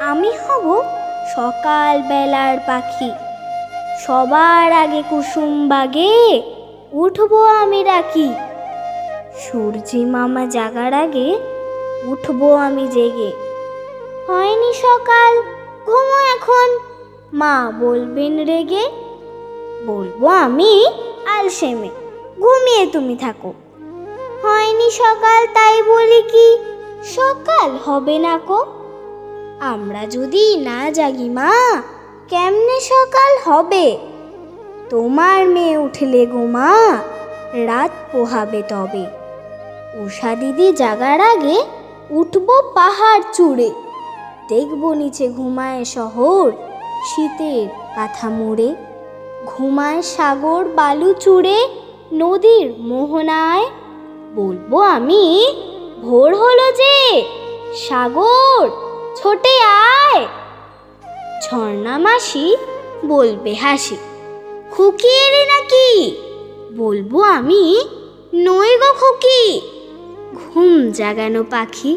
আমি হব সকাল বেলার পাখি। সবার আগে কুসুম বাগে উঠবো আমি রাখি। সূর্যি মামা জাগার আগে উঠবো আমি জেগে। হয়নি সকাল, ঘুমো এখন। মা বলবেন রেগে, বলব আমি আলসেমে, ঘুমিয়ে তুমি থাকো। হয়নি সকাল, তাই বলি কি, সকাল হবে না কো। আমরা যদি না জাগি, মা, কেমনে সকাল হবে? তোমার মেয়ে উঠলে গো, মা, রাত পোহাবে তবে। উষা দিদি জাগার আগে উঠবো পাহাড় চূড়ে। দেখব নিচে ঘুমায় শহর, শীতের কাঁথা মুড়ে ঘুমায় সাগর বালু চূড়ে, নদীর মোহনায়। বলব আমি, ভোর হলো যে, সাগর ছোটে আয়। ঝর্ণা মাসি বলবে হাসি, খুকি এলে নাকি? বলব আমি, নই গো খুকি। ঘুম জাগানো পাখি